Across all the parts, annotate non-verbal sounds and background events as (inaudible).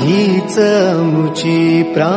हीच मुची प्रा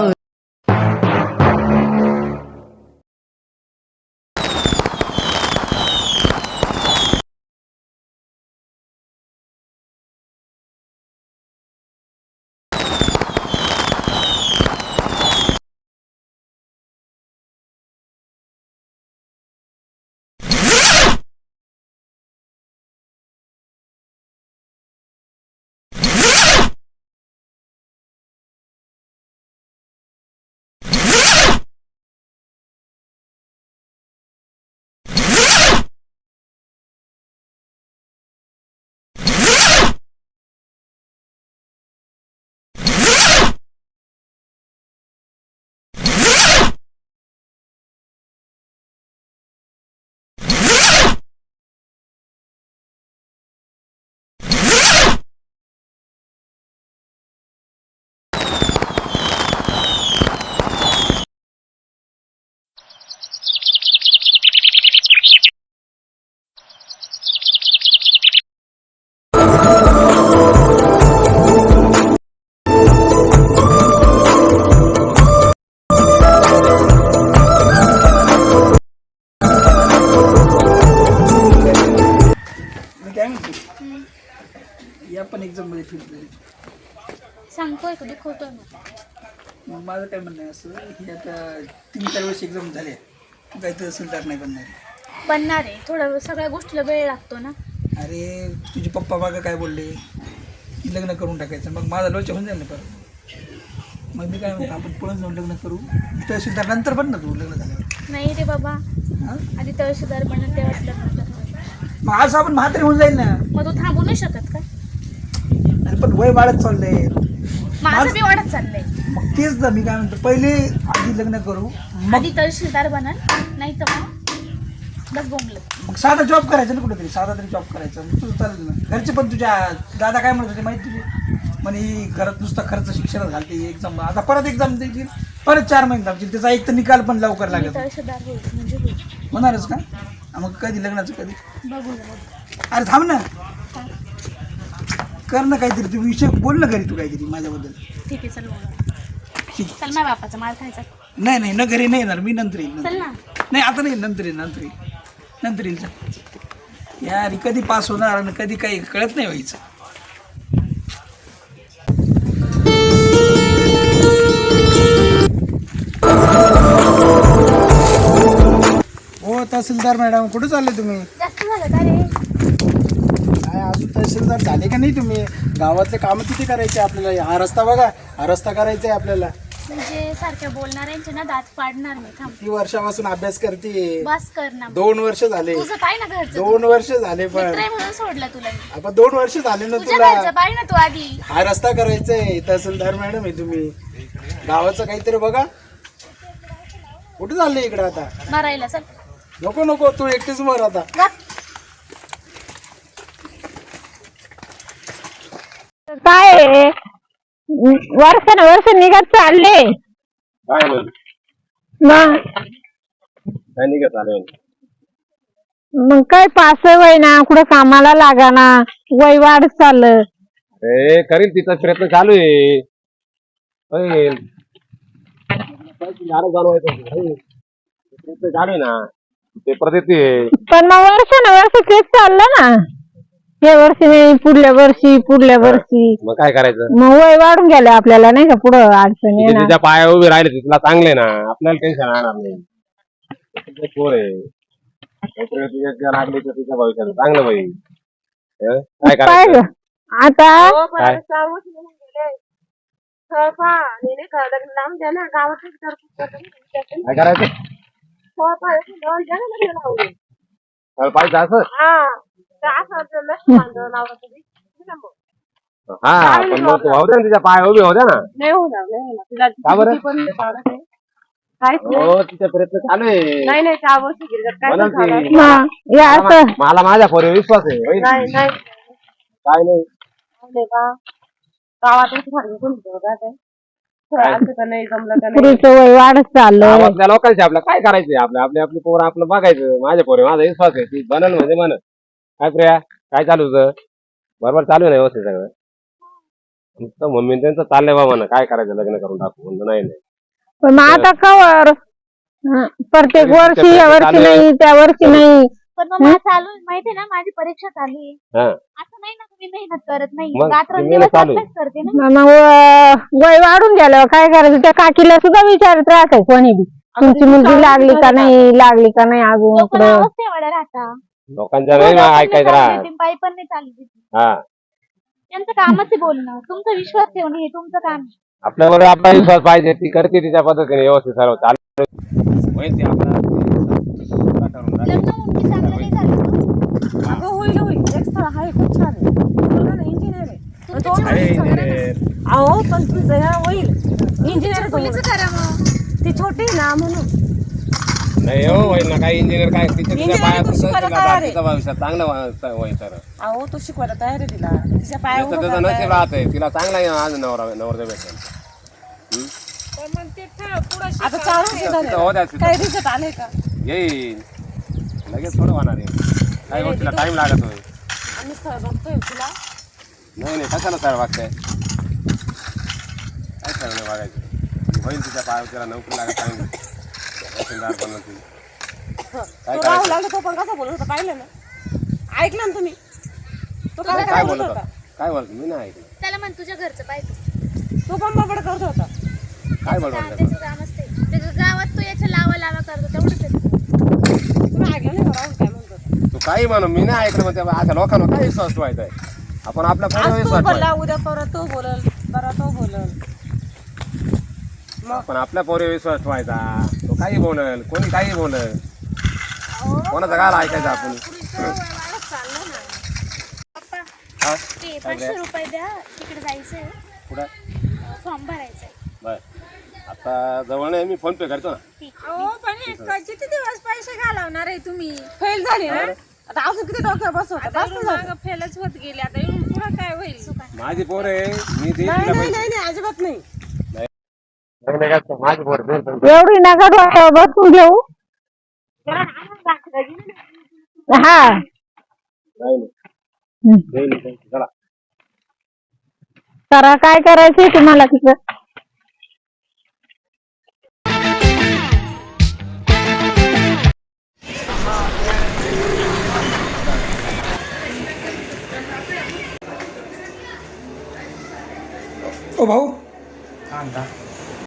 या पण एक्झाममध्ये फिरले. सांगतोय का? दुखवतोय मग मग माझं काय म्हणणं आहे असं ही आता तीन चार वर्ष एक्झाम झाले. काही तहसीलदार नाही बनणार. बनणार आहे. थोडं सगळ्या गोष्टीला वेळ लागतो ना. अरे तुझे पप्पा बागा काय बोलले? की लग्न करून टाकायचं. मग माझा लोचा होऊन जाईल ना परत. मग मी काय म्हणतो आपण पळून जाऊन लग्न करू. तहसीलदार नंतर बन ना तू लग्न झाल्यावर. नाही रे बाबा. हां? आधी तहसीलदार बनत तेव्हाच लग्न करणार. मग आज आपण म्हातारे होऊन जाईल ना. मग तू थांबू नाही शकत का? पण वय वाढत चाललंय. माझं बी वाढत चाललंय. मग तेच ना मी काय म्हणतो पहिले आधी लग्न करू मग आधी तहसीलदार बनाल नाही तर मग बस बोंबलं मग साधा जॉब करायचा ना कुठेतरी साधा तरी जॉब करायचा. मग तुझं चालेल ना. घरचे पण तुझ्या दादा काय म्हणत होते माहिती तुझे म्हणे ही घरात नुसता खर्च शिक्षणात घालते एक्झाम आता परत एक्झाम द्यायची परत चार महिने थांबतील त्याचा एक तर निकाल पण लवकर मी लागेल तहसीलदार होईल म्हणजे होईल. होणारच का? मग कधी लग्नाचं कधी? बघू. अरे थांब ना. कर ना काहीतरी तू विषय बोल ना घरी तू काहीतरी माझ्याबद्दल. ठीक आहे चल बोलू ठीक चल माझ्या बापाचा माल खायचा. नाही नाही न घरी नाही येणार मी नंतर येईल नंतर. चल ना. नाही आता नाही नंतर येईल नंतर येईल नंतर येईल चल. यार कधी पास होणार आणि कधी काही कळत नाही व्हायचं. हो तहसीलदार मॅडम कुठे चालले तुम्ही? जास्त झालं का रे? तहसीलदार झाले का नाही तुम्ही? गावातले कामं किती करायचे आपल्याला? हा रस्ता बघा. हा रस्ता करायचा आहे आपल्याला. म्हणजे सारख्या बोलणाऱ्यांचे ना दात पाडणार मी थांब. किती वर्षापासून अभ्यास करते? बस कर ना. दोन वर्ष झाले. तुझं पाय ना घरचं. दोन वर्ष झाले पण. मित्र आहे म्हणून सोडलं तुला मी. आपण दोन वर्ष झाले ना तुझ्या तुला. घरचं पाय ना तू आधी. हा रस्ता करायचा आहे तहसीलदार मॅडम आहे तुम्ही. गावाचं काहीतरी बघा. कुठे चालले इकडे आता? भरायला चल. नको नको. तू एकटीच मर आता. काय आहे? वर्षान वर्ष निघत चालले. काय बोल मग? काय निघत आलं मग काय पास वय ना कुठं कामाला लागाना वय वाढत चाललं. ए करील तिचा प्रयत्न चालू आहे. होईल. झाडं जाणवायचं होतं. प्रयत्न चालू आहे ना. ते प्रदेते पण मग वर्षान वर्ष तेच चाललं ना. हे वर्षी नाही पुढल्या वर्षी पुढल्या वर्षी. मग काय करायचं? मग वय वाढून गेलं आपल्याला नाही का? पुढं अडचण तिथे येणार. तिच्या पाया उभे राहिले ते तुला चांगले ना. आपल्याला टेन्शन राहणार नाही. तिचे पोर आहे. नोकरी तिच्या लागली तर तिच्या भविष्यात चांगलं होईल. हं? काय काय करायचं? ग? आता काय? काय करायचं? मला पाहिजे असं. हा. पण मग तू होत्या ना तिच्या पाया उभे होत्या ना. का बरं? हो तिचा प्रयत्न चालू आहे. म्हणून ती- मग हे असं मला माझ्या पोरी विश्वास आहे. काय नाही. पुरीचं वय वाढत गावातल्या लोकांचे आपलं काय करायचंय? आपलं आपले आपली पोरं आपलं बघायचं. माझ्या पोरी माझा विश्वास आहे. ती बनल म्हणजे म्हण काय प्रिया? काय चालू तुझं? बरोबर चालू आहे ना व्यवस्थित सगळं? नुसतं मम्मी त्यांचं चाललंय बाबा ना काय करायचं? लग्न करून टाकू म्हणलं नाही नाही. पण मग आता कवर? हं, प्रत्येक वर्षी या वर्षी. नाही त्या वर्षी नाही. पण मग मला चालू माहितीये ना माझी परीक्षा चालू आहे. हा. असं नाही ना तुम्ही मेहनत करत नाही. मग रात्र ती दिवस मेहनत चालू आहे. अभ्यास करते ना. मग वय वाढून गेल्यावर काय करायचं? त्या काकीला सुद्धा विचारत राहत कोणी बी. तुमची मुलगी लागली का नाही? लागली का नाही अजून लोक इकडं? अवस्थेवाड्या राहता लोकांच्या नाही ना ऐकायचं पायी पण नाही चालू देत. हा. त्यांचं कामच आहे बोलणं. तुमचा विश्वास ठेवणं हे तुमचं काम आहे. आपल्यावर आपला विश्वास पाहिजे ती करते तिच्या पद्धतीने व्यवस्थित सर्व. चालू. होईल ती आपला ठरवून राहिली. लग्न होऊन की चांगलं नाही झालं ना? अगं होईल होईल. एक स्थळ आहे खूप छान आहे. मुलगा ना इंजिनियर आहे. पण तो. अहो पण तुझं होईल. इंजिनियर. करा मग. ती छोटी आहे ना म्हणून. नाही हो होईल ना काही इंजिनियर काय तिच्या Engineer पायात तो शिकायला तिला तयार आहे. तिचं भविष्यात चांगलं होईल तर. अहो तो शिकवायला तयार आहे तिला. तिच्या पाया त्याचं त्याचं नशीब राहतंय. तिला चांगला आहे आज नवरा नवरदेव भेटेल. आता चार वर्ष झाले हो द्या तिथं. काही रिझल्ट आले का? येईल. लगेच थोडं होणार आहे. काही गोष्टीला टाइम लागत होय आम्ही स्थळ बघतोय तुला. नाही नाही कशाला सर वागताय काय सर नाही वागायचं होईल तिच्या पायावर तिला नोकरी लागत नाही ती काय (coughs) तो करायचं? राहुल लागला तो पण कसा बोलत होता पाहिलं ना? ऐकलं ना तुम्ही? तो काय काय बोलत होता? होता? काय बोलत मी नाही ऐकलं. त्याला म्हण तुझ्या घरचं पाहिजे. तो पण बडबड करत होता. काय बोलत त्याचं काम असते त्याच्या गावात तो याच्या लावा लावा करतो तेवढंच आहे. तुम्ही ऐकलं नाही का राहुल काय म्हणत होता? तू काही म्हणून मी नाही ऐकलं त्या अशा लोकांना काय विश्वास ठेवायचा आहे. आपण आपल्या पूर्ण आज तू विश्वास बोलला उद्या परत तो बोलल परत तो बोलल. आपण आपल्या पोरी विश्वास ठेवायचा. तो काही बोलल कोणी काही बोलल. कोणाचं काय ऐकायचं आपण? पप्पा हा? ते पाचशे रुपये द्या तिकडे जायचंय. कुठं? फॉर्म भरायचंय. बर. आता जवळ नाही मी फोन पे करतो ना. अहो पण हे क- किती दिवस पैसे घालवणार आहे तुम्ही? फेल झाली ना? आता अजून किती डोक्यावर बसवत? बस ना झालं. मागं फेलच होत गेले. आता इकडून पुढे काय होईल? माझी पोर आहे मी देईन नाही तिला नाही पैसे. नाही नाही अजिबात नाही नाही, नाही, काय, माझी पोर देईन पण एवढी नका डोक्यावर बसून घेऊ. हा. करा काय करायचंय तुम्हाला तिकडं ओ भाऊ.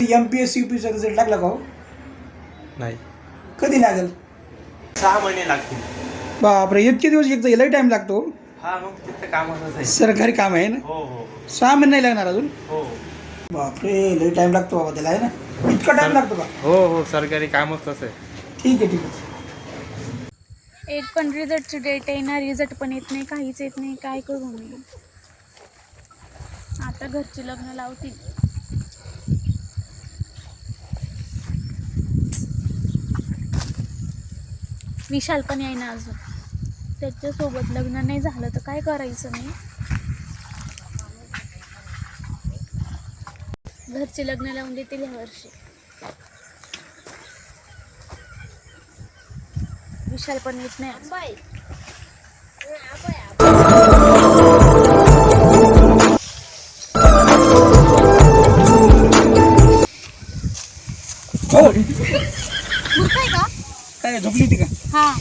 एम पी एस सी पीचा रिझल्ट लागला का हो? नाही. कधी लागेल? सहा महिने लागतील. बापरे इतके दिवस एक लई टाइम लागतो. हा मग तिथं कामातच आहे. सरकारी काम आहे ना? हो हो. सहा महिने नाही लागणार अजून? हो. बापरे लई टाइम लागतो बाबा त्याला आहे ना? इतका टाइम लागतो का? हो हो सरकारी कामच तसं आहे. ठीक आहे ठीक आहे. एक पण रिझल्टची डेट येणार रिझल्ट पण येत नाही काहीच येत नाही काय करू मी? आता घरचे लग्न लावतील. विशाल पण येईना अजून. त्याच्यासोबत लग्न नाही झालं तर काय करायचं मी? घरचे लग्न लावून देतील ह्या वर्षी. विशाल पण येत नाही आज. हो. आहे का? काय झोपली होती का? हा.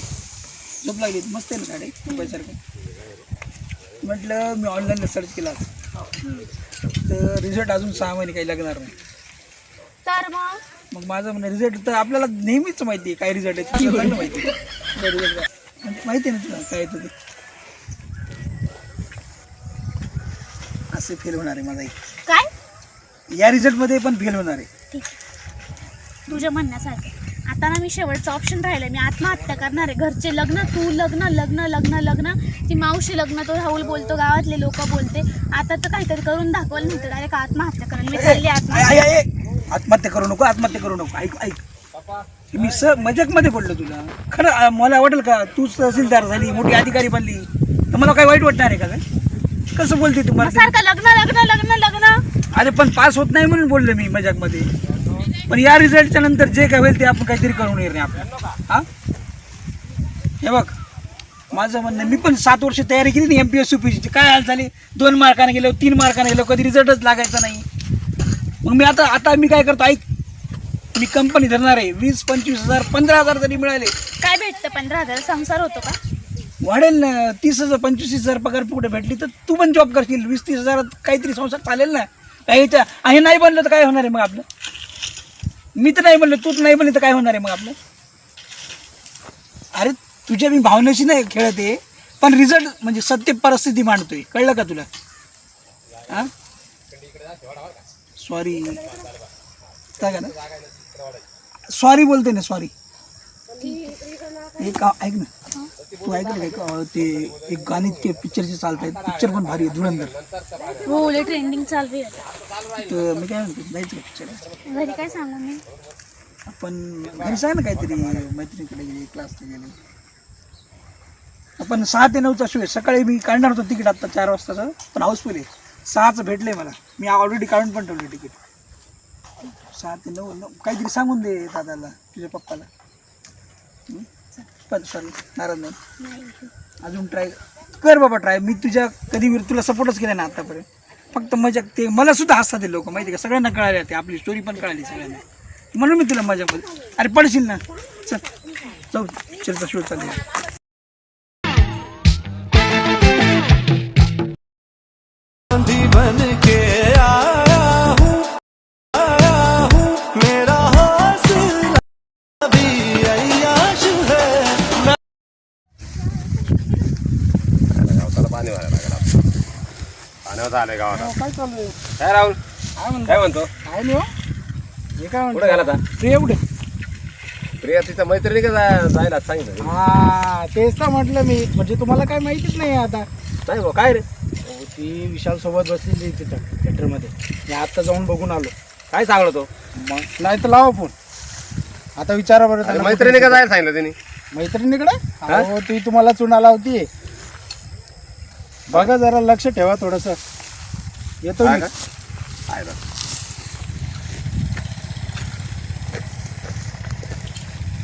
झोप लागली. होती. मस्त आहे ना गाडी? रुपयासारखं म्हटलं मी ऑनलाईनला सर्च केला तर रिझल्ट अजून सहा महिने काही लागणार नाही. तर मग? मग माझं म्हणणं रिझल्ट तर आपल्याला नेहमीच माहिती आहे काय रिझल्ट आहे. तुला चांगलं माहिती आहे. माहिती आहे ना तुला काय येतं ते? असे फेल होणार आहे माझा एक. काय? या रिझल्टमध्ये पण फेल होणार आहे. ठीक. तुझ्या म्हणण्यासारखं. आता ना मी शेवटचं ऑप्शन राहिलं मी आत्महत्या करणार आहे. घरचे लग्न तू लग्न लग्न लग्न लग्न. ती मावशी लग्न तो राहुल बोलतो गावातले लोक बोलते. आता तर काहीतरी करून दाखवलं नाही तर डायरेक्ट आत्महत्या करेल मी चालली आत्महत्या. आत्महत्या करू नको आत्महत्या करू नको. ऐक ऐक. मी स मजाकमध्ये बोललो तुला. खरं मला वाटेल का तू तहसीलदार झाली मोठी अधिकारी बनली. तर मला काही वाईट वाटणार आहे का काय कसं बोलते तू? मला सारखं लग्न लग्न लग्न लग्न. अरे पण पास होत नाही म्हणून बोललो मी मजाकमध्ये पण या रिझल्टच्या नंतर जे काय होईल ते आपण काहीतरी करून येईल रे आपल्याला हा? हे बघ. माझं म्हणणं मी पण सात वर्ष तयारी केली ना एम पी एस ची. काय हाल झाली? दोन मार्काने गेलो तीन मार्काने गेलो कधी रिझल्टच लागायचा नाही. मग मी आता आता मी काय करतो ऐक. मी कंपनी धरणार आहे. वीस पंचवीस हजार पंधरा हजार जरी मिळाले. काय भेटतं? पंधरा हजार संसार होतो का? वाढेल ना. तीस हजार पंचवीस हजार पगार कुठे भेटली तर तू पण जॉब करशील. वीस तीस हजारात काहीतरी संसार चालेल ना. काही आणि नाही बनलं तर काय होणार आहे मग आपलं? मी तर नाही बनलो तूच नाही म्हणलं तर काय होणार आहे मग आपलं? अरे तुझ्या मी भावनेशी नाही खेळत आहे पण रिझल्ट म्हणजे सत्य परिस्थिती मांडतोय. कळलं का तुला? हा? सॉरी का ना? सॉरी बोलते ना सॉरी एक ऐक ना. तू ऐकलं काय ते एक गाणी ते पिक्चरचे चालत आहेत. पिक्चर पण भारी आहे धुरंधर. हो लय ट्रेंडिंग चालू आहे आता. तर मी काय म्हणतो जायचं का पिक्चर घरी काय सांगू मी? आपण घरी सांग ना काहीतरी मैत्रिणीकडे गेले क्लासला गेले. आपण सहा ते नऊचा शो आहे. सकाळी मी काढणार होतो तिकीट आत्ता चार वाजताचं पण हाऊसफुल आहे. सहाचं भेटलंय मला. मी ऑलरेडी काढून पण ठेवलं तिकीट. सहा ते नऊ नऊ. काहीतरी सांगून दे दादाला तुझ्या पप्पाला? पण सॉरी नाराज नाही. अजून ट्राय कर बाबा ट्राय मी तुझ्या कधी विर- तुला सपोर्टच केला ना आतापर्यंत. फक्त मजा ते मला सुद्धा हसतात ते लोक माहिती आहे का? सगळ्यांना कळाले ते आपली स्टोरी पण कळाली सगळ्यांना. म्हणून मी तुला मजा अरे पडशील ना? चल. चल चल शो चालेल पाण्यावर आलंय गावाला काय चालू आहे? काय राहुल? काय म्हणतो? काय म्हणतो? काय नाही हो. हे काय कुठे गेला आता ते एवढे प्रिया तिच्या मैत्रिणी का जा- जायला सांगितलं? हा तेच तर म्हटलं मी. म्हणजे तुम्हाला काय माहितीच नाही आता. नाही भाऊ काय रे? अहो, ती विशाल सोबत बसलेली तिथं थिएटरमध्ये मी आता जाऊन बघून आलो. काय सांगलो तो? मग नाही तर लावा फोन. आता विचारा बरं अरे त्यांना मैत्रिणी का जायला सांगितलं त्यांनी मैत्रिणीकडे? हो? ती तुम्हाला चुनाला होती बघा जरा लक्ष ठेवा थोडस. येतो मी. आहे ना.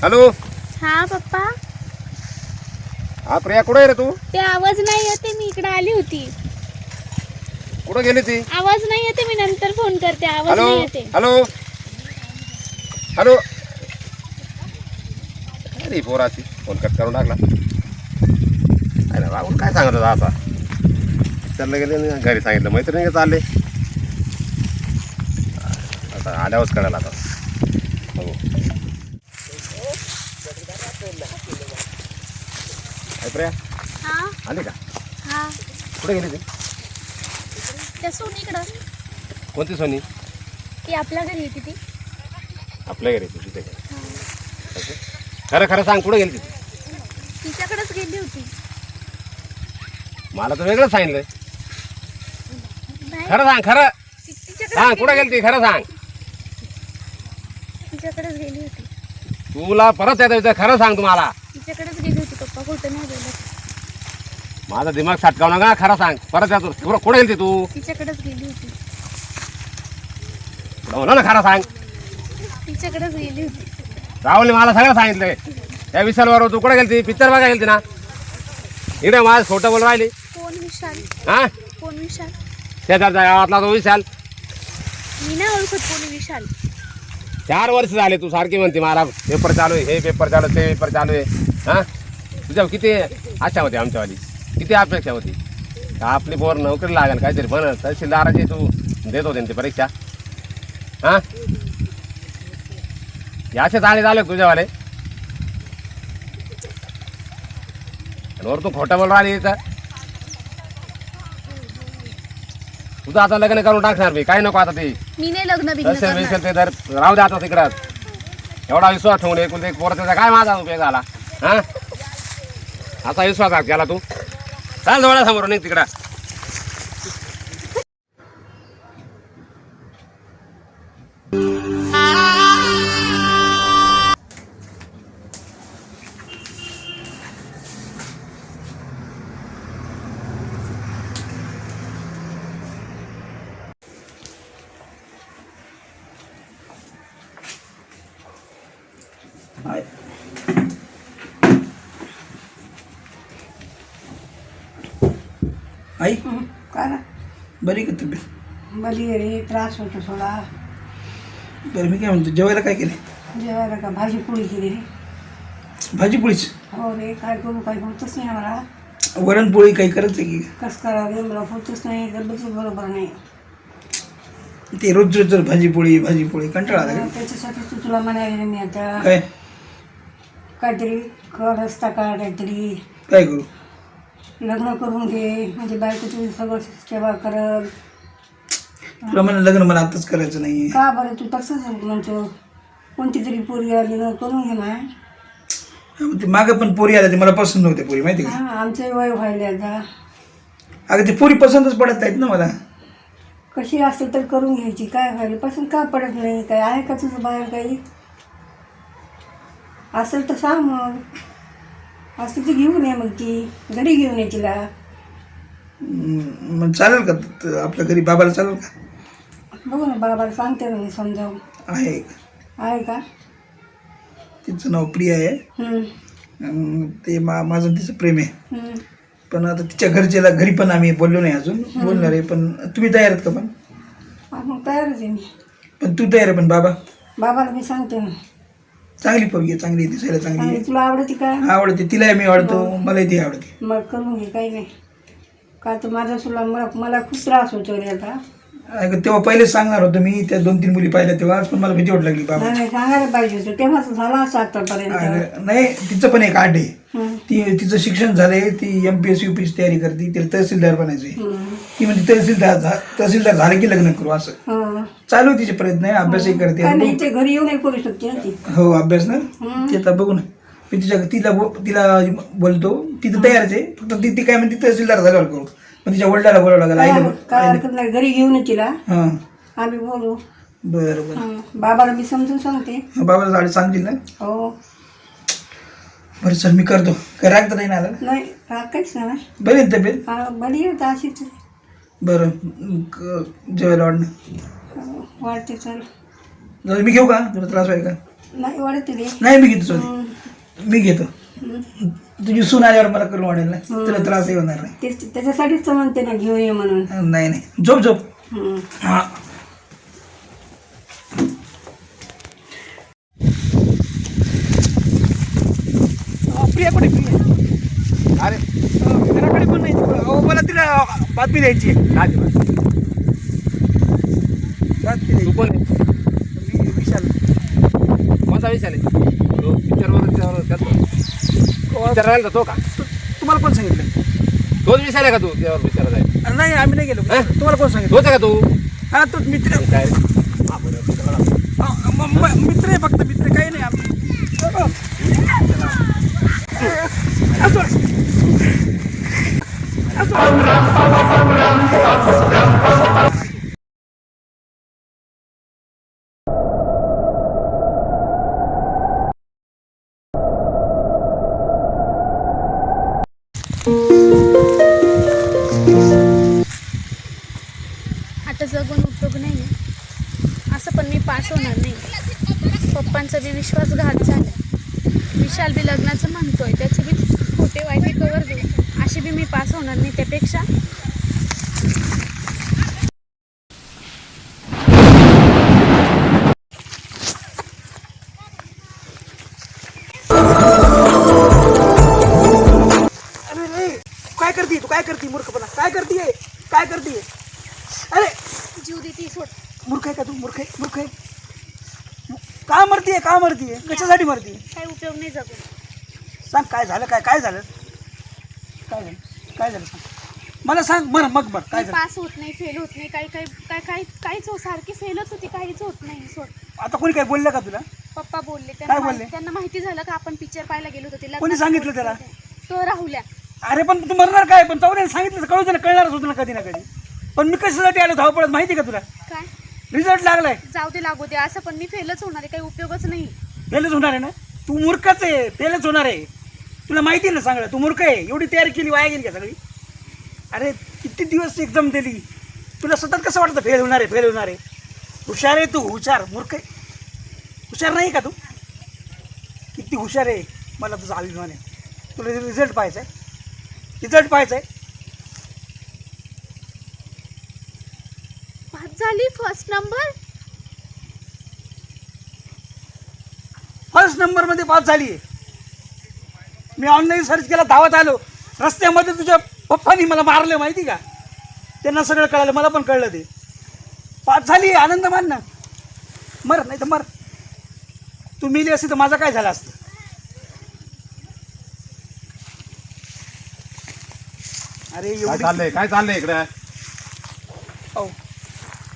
हॅलो? हा पप्पा? हा प्रिया कुठे आहे रे तू? ते आवाज नाही येते मी इकडे आली होती. कुठं गेली ती? आवाज नाही येते मी नंतर फोन करते आवाज हॅलो? नाही येते हॅलो? हॅलो? अरे पोराची फोन कट करून टाकला. राहुल काय सांगत होता आता? चाललं गेले आणि घरी सांगितलं मैत्रिणी का चालले. आता आल्यावरच कळायला आता. हो. काय प्रिया हा. आली का? हा. कुठे गेली ती? त्या सोनीकडं. कोणती सोनी? ती आपल्या घरी येते ती. आपल्या घरी ती तिथे? खरं खरं सांग कुठे गेली ती? तिच्याकडेच गेली होती. मला तर वेगळं सांगितलं खरं सांग खरं. सांग गेली- कुठे गेली ती खरं सांग. तिच्याकडेच गेली होती. तुला परत येतं खरं सांग तुम्हाला. तिच्याकडेच गेली होती पप्पा खोटं नाही बोलत माझा दिमाग सटकाव नका खरं सांग. परत येतो. कुठं कुठे गेली तू? तिच्याकडेच गेली होती. ना खरं सांग? तिच्याकडेच गेली होती. राहुलने मला सगळं सांगितलंय त्या विशालवर तू कुठे गेली पिक्चर बघा गेली ना? इकडे माझं खोटं बोल राहिली. कोण विशाल? हा? कोण विशाल? शेजारच्या गावातला तो विशाल. मी नाही ओळखत कोणी विशाल? चार वर्ष झाले तू सारखी म्हणते मला. पेपर चालू आहे हे पेपर चालू आहे, ते पेपर चालू आहे. हा? तुझ्या किती आशा होती आमच्यावाली? किती अपेक्षा होती? का आपली पोर नोकरी लागेल काहीतरी बनल. तहसीलदाराची तू देत होते ना ती परीक्षा? हा? असे चाळे झाले तुझ्यावाले. आणि वर तू खोटं बोल राहिली तर तुझं आता लग्न करून टाकणार मी. काय नको आता ते. मी नाही लग्न बिग्न तसे करणार. विषय ते तर राहू दे आता तिकडं. एवढा विश्वास ठेवून एकूण एक पोरं त्याचा काय माझा उपयोग झाला? हा? असा विश्वास केला तू. चाल डोळ्यासमोर निघ तिकडं. आई? काय ना बरी का तब्येत? बली रे त्रास होतो थोडा. बरं मी काय म्हणतो जेवायला काय केलं जेवायला का भाजी पोळी केली रे. भाजी पोळीच? हो रे काय करू काय होतच नाही मला वरणपोळी काही करत आहे की? कस करा रे मला होतच नाही तब्येतच बरोबर नाही. ते रोज रोज भाजी पोळी भाजी पोळी कंटाळा आला का? त्याच्यासाठी तू तुला म्हणाले मी आता. काय? काहीतरी कर रस्ता काढ काहीतरी. काय करू? लग्न करून घे म्हणजे बायको तुझी सगळं सेवा करत तुला म्हणलं लग्न मला आताच करायचं नाही का बरं? तू तसंच म्हणतो. कोणती तरी पोरी आली ना करून घे ना. ते मागं पण पोरी आल्या ते मला पसंत नव्हते पोरी माहिती का? हा आमचे वय व्हायले आता. अगं ते पोरी पसंतच पडत नाहीत ना मला. कशी असेल तर करून घ्यायची काय व्हायला? पासून का पडत नाही? काय आहे का तुझं बाहेर काही? असेल तर सांग मग. तर घेऊन ये मग ती घरी घेऊन ये तिला. मग चालेल का? त- आपल्या घरी बाबाला चालेल का? बघू ना बाबाला सांगते ना मी समजावून. आहे एक. आहे का? तिचं नाव प्रिया आहे. हम्म, अं, ते मा माझं आणि तिचं प्रेम आहे. हम्म. पण आता तिच्या घरच्याला घरी पण आम्ही बोललो नाही अजून. बोलणार आहे पण तुम्ही तयार आहेत का पण? हा, मग तयारच आहे मी. पण तू तयार आहे पण बाबा? बाबाला मी सांगते ना. चांगली पोरगी आहे चांगली आहे, दिसायला चांगली आणि आहे. तुला आवडते का? आवडते तिलाही मी आवडतो मलाही ती आवडते. मग करून घे काही नाही. का तर माझा तुला मला मला खूप त्रास होतो रे आता. तेव्हा पहिलेच सांगणार होतो मी त्या दोन तीन मुली पाहिल्या तेव्हा आज पण मला भीती वाटू लागली बाबा. नाही सांगायला पाहिजे होतं. तेव्हाच झाला असं आतापर्यंत. अगं, नाही तिचं पण एक आठ आहे. ती तिचं शिक्षण झालंय ती एम पी एस तयारी करते तिला तहसीलदार बनायचंय. ती म्हणजे तहसीलदार झा- तहसीलदार झालं की लग्न करू असं. हा. चालू आहे तिचे प्रयत्न आहे अभ्यासही करते. काय नाही ते घरी येऊन करू शकते ना ती. हो अभ्यास ना? ते आता बघू ना. मी तिच्या तिला बो- तिला बोलतो तिथं तयारच आहे. फक्त ती ती काय म्हणते तहसीलदार झाल्यावर करू. पण तिच्या वडिलाला बोलावं लागेल काय आईला काय हरकत नाही घरी घेऊन ये तिला. हां. आम्ही बोलू. बरं बरं. हं. बाबाला मी समजून सांगते. बाबाला साडी सांगतील ना? हो. बरं सर मी करतो. काय रागत नाही ना आलं? नाही काहीच नाही बरी आहे तब्येत? हा बरी आहे अशीच. बरं क- जेवायला वाढणं वाढते चल. जाऊ दे, मी घेऊ का? तुला त्रास व्हाय का? नाही वाढते रे नाही मी घेतो सॉरी. मी घेतो. तुझी सून आल्यावर मला करून वाढेल ना? तुला त्रासही होणार नाही. तेच त्याच्यासाठीच तर म्हणते ना घेऊन ये म्हणून. नाही नाही. झोप झोप. हं. हा. प्रिया अरे. घराकडे पण नाही अहो, मला तिला बातमी द्यायची आहे. काय ते? बातमी तू द्यायची? मी विशाल. कोणता विषय आहे? तो पिक्चरवर त्यावर त्यात पिक्चर राहिला तो का तु- तुम्हाला कोण सांगितलं तोच आहे का तू त्यावर आहे अरे नाही आम्ही नाही गेलो हा? तुम्हाला कोण सांगितलं तोच आहे का तू हा तोच मित्र काय हा, बरं, बरं. अहो, म- म- मित्र आहे फक्त मित्र काही नाही आम्ही आता करते अरे जीव देती सोड. मूर्ख आहे का तू? मूर्ख आहे मूर्ख आहे. का मरतीये का मरतीये कशासाठी मरतीये काही उपयोग नाही जगून. सांग काय झालं काय काय झालं? काय झालं? काय झालं सांग? मला सांग मर मग बघ काय पास होत नाही फेल होत नाही काही काही काय काय काहीच हो सारखी फेलच होती काहीच होत नाही सोड. आता कोणी काय बोललं का तुला? पप्पा बोलले काय त्यांना त्यांना माहिती झालं का आपण पिक्चर पाहायला गेलो होतो तिला कोणी सांगितलं त्याला? तो राहुल्या. अरे पण तू मरणार काय? पण चौऱ्याने सांगितलं कळू ना कळणारच होतं ना कधी ना कधी. पण मी कशासाठी आलो धावपळत माहिती आहे का तुला? काय? रिझल्ट लागलाय. जाऊ दे लागू दे. असं पण मी फेलच होणार आहे काही उपयोगच नाही. फेलच होणार आहे ना? तू मूर्खच आहे फेलच होणार आहे. तुला माहिती आहे ना सगळं तू मूर्ख आहे. एवढी तयारी केली वाया गेली का सगळी? अरे किती दिवस एक्झाम दिली? तुला सतत कसं वाटतं? फेल होणार आहे फेल होणार आहे. हुशार आहे तू हुशार. मूर्ख आहे. हुशार नाही का तू? किती हुशार आहे. मला तुझा अभिमान आहे. तुला रिझल्ट पाहायचा आहे. रिझल्ट पाहायचा पास झाली फर्स्ट नंबर फर्स्ट नंबरमध्ये पास झाली. मी ऑनलाईन सर्च केला धावत आलो. रस्त्यामध्ये तुझ्या पप्पानी मला मारलं माहिती का? त्यांना सगळं कळालं मला पण कळलं ते. पास झाली आनंद मान ना. मर नाही तर मर. तू मिली असती तर माझं काय झालं असतं? अरे काय एवढी चाललंय? काय चाललंय इकडं? अहो,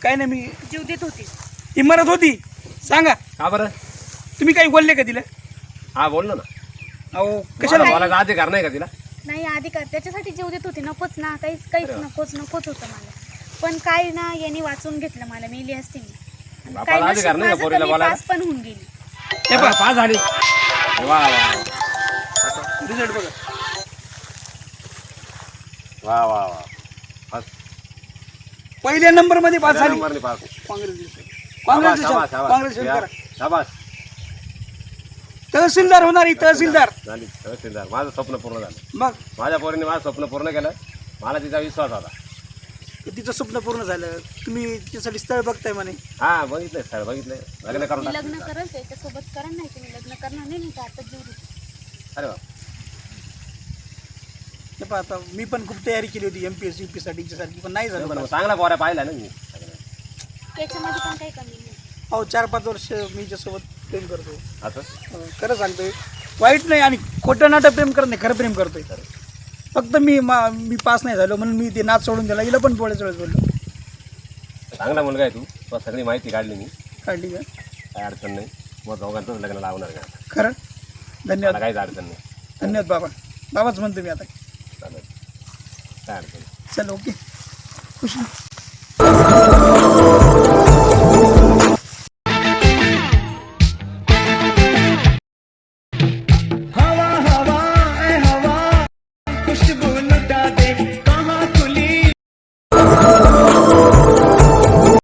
काय नाही मी जीव देत होती. ती मरत होती. सांगा. का बरं? तुम्ही काही बोलले का तिला? हा बोललो ना. अहो कशाला? कशाला बोलायचा अधिकार नाही का तिला? नाही आधी का त्याच्यासाठी जीव देत होती. नकोच ना. काहीच काहीच नकोच नकोच होतं मला. पण काय ना यांनी वाचून घेतलं मला. मेली असते मी. बापाला काय अधिकार नशीब नाही का माझं पोरीला तर मी बोलायला? पास पण होऊन गेली. हे पहा, पास झाली. वा वा. रिझल्ट बघा. वा वा वा. पहिल्या नंबरमध्ये पास झाली. नंबरने पास. काँग्रेस शाबास, शाबास, काँग्रेस शाबास. तहसीलदार होणार ही तहसीलदार. झाली तहसीलदार. माझं स्वप्न पूर्ण झालं. मग? माझ्या पोरीने माझं स्वप्न पूर्ण केलं. मला तिचा विश्वास होता. तिचं स्वप्न पूर्ण झालं. तुम्ही तिच्यासाठी स्थळ बघताय म्हणे. हा बघितलंय स्थळ बघितलंय. लग्न करून मी टाक लग्न करल त्याच्यासोबत करा नाही तुम्ही. लग्न करणार नाही नाही का आता अरे वा हे पहा आता मी पण खूप तयारी केली होती M P S U P साठी सारखी पण नाही पण झालं मग चांगला पोऱ्या पाहिला ना मी. त्याच्यामध्ये पण काही कमी नाही. अहो चार पाच वर्ष मी तिच्यासोबत प्रेम अं, खरं सांगतोय वाईट नाही आणि खोटं नाटक प्रेम करत नाही खरं प्रेम करतोय. फक्त मी मा मी पास नाही झालो म्हणून मी ते नाच सोडून दिला. हिला पण पोळे चोळत बोललो. चांगला मुलगा आहे तू. तुला सगळी माहिती काढली मी. काढली का? काय अडचण नाही. मग दोघांचंच लग्न लावणार का खरं? धन्यवाद. मला काहीच अडचण नाही. धन्यवाद बाबा. बाबाच म्हणतो मी आता. चालेल. काय अडचण नाही चल ओके. खुश